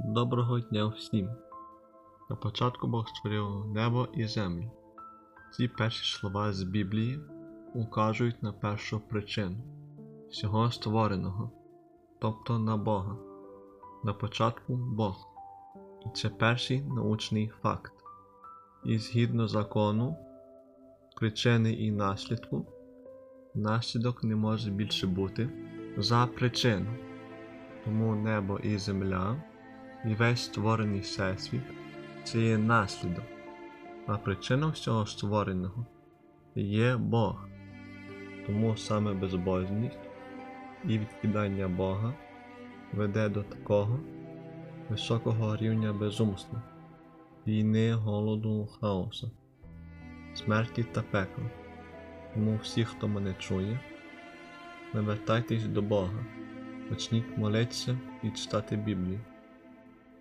Доброго дня всім! На початку Бог створив небо і землю. Ці перші слова з Біблії указують на першу причину всього створеного, тобто на Бога. На початку Бог. І це перший научний факт. І згідно закону, причини і наслідку, наслідок не може більше бути за причину. Тому небо і земля і весь створений всесвіт це є наслідок, а причина всього створеного є Бог. Тому саме безбожність і відкидання Бога веде до такого високого рівня безумства, війни, голоду, хаосу, смерті та пекла. Тому всі, хто мене чує, навертайтесь до Бога, почніть молитися і читати Біблію.